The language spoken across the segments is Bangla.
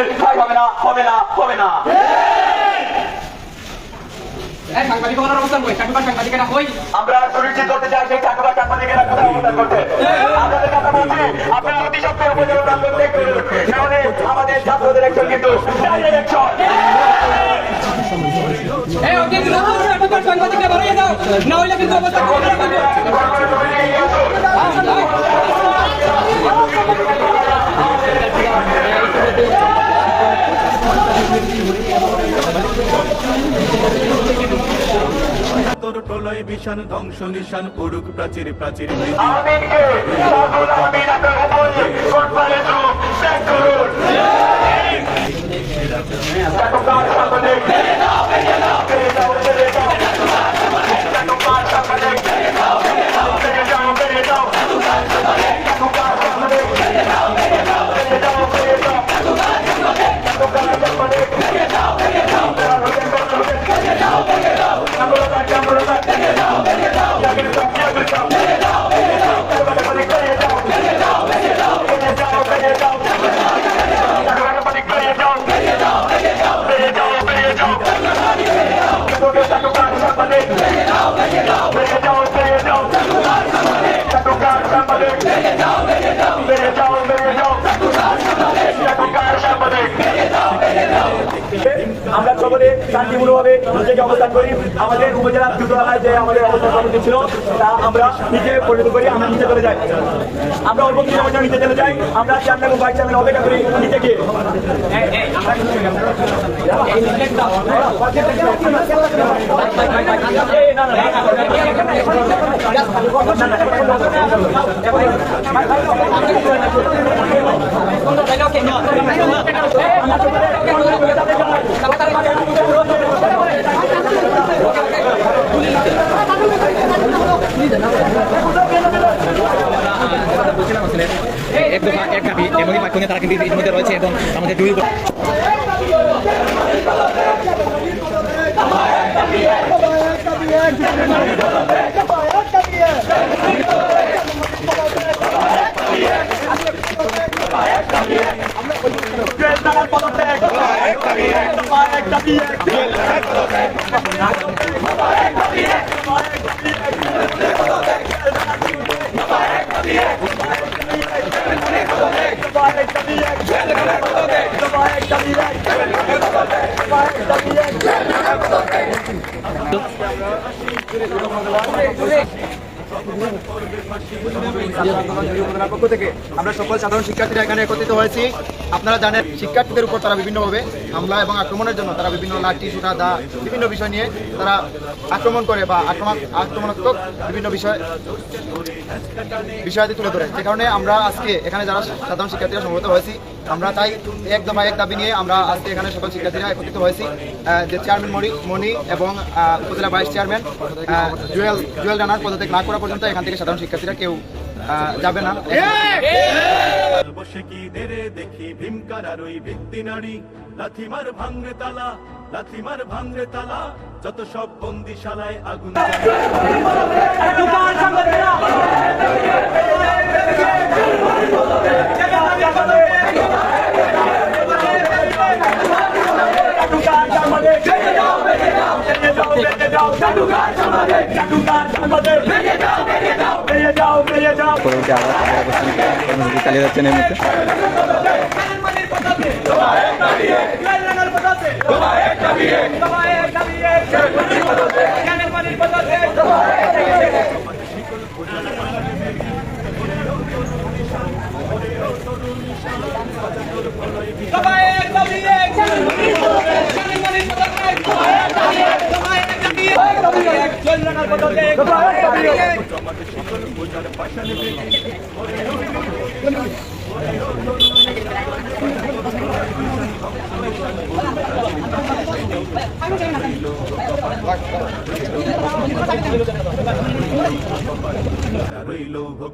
আমাদের ঠাই হবে না হবে না হবে না। আমরা সুনিশ্চিত করতে চাই সেই চাকুরা সাংবাদিকেরা কোথায় অবস্থান করছে আপনাদের কথা বলছি আপনারা অতি প্রাঙ্গণ ত্যাগ করুন নাহলে আমাদের ছাত্রদের একজন কিন্তু সাংবাদিকরা বেরিয়ে যাও না হইলে কিন্তু অবস্থা তোর প্রলয় বিশান ধ্বংস নিশান করুক প্রাচীর প্রাচীর আমরা সকলে শান্তিপূর্ণভাবে নিজেকে অবস্থান করি। আমাদের উপজেলা দ্রুতলায় যে আমাদের অবস্থান কর্মসূচি ছিল তা আমরা নিচে পরিণত করি আমরা নিচে চলে যাই। আমরা অল্প কিছু সময় নিচে চলে যাই আমরা চেয়ারম্যান এবং ভাইস চেয়ারম্যান অপেক্ষা করি নিচে গিয়ে এই, না, না, না, এক দফা এক দাবি নিয়ে তারা কিন্তু ইতিমধ্যে রয়েছে এবং আমাদের দুই জেলখানার পদত্যাগ দফা এক দাবি এক দফা এক দাবি এক দফা আমরা সকল সাধারণ শিক্ষার্থীরা এখানে একত্রিত হয়েছি। আপনারা জানেন, শিক্ষার্থীদের উপর তারা বিভিন্নভাবে হামলা এবং আক্রমণের জন্য তারা বিভিন্ন লাঠি সুটা দা, বিভিন্ন বিষয় নিয়ে তারা আক্রমণ করে বা আক্রমণ, আক্রমণাত্মক বিভিন্ন বিষয়, বিষয়াদি তুলে ধরে। যে কারণে আমরা আজকে এখানে যারা সাধারণ শিক্ষার্থীরা সমবেত হয়েছি, আমরা তাই এক দফা এক দাবি নিয়ে আমরা আজকে এখানে সকল শিক্ষার্থীরা একত্রিত হয়েছি। যে চেয়ারম্যান মণি মণি এবং উপজেলা ভাইস চেয়ারম্যান জুয়েল জুয়েল রানার পদত্যাগ না করা পর্যন্ত এখান থেকে সাধারণ শিক্ষার্থীরা কেউ যাবে না বসে কি দেরে দেখি ভীমকার আর ওই ভিত্তি নারী লাথিমার ভাঙরে তালা লাথিমার ভাঙরে তালা যত সব বন্দিশালায় আগুন জ্বালা। চাটুকার সাংবাদিক বেরিয়ে যাও যাও পরবর্তী আবার আমাদের অবস্থান কর্মসূচি চালিয়ে যাচ্ছেন এই মুহূর্তে।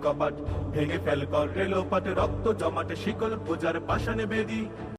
কপাট ভেঙে ফেল কর রেলোপাট রক্ত জমাট শিকল পূজার পাশানে বেদি।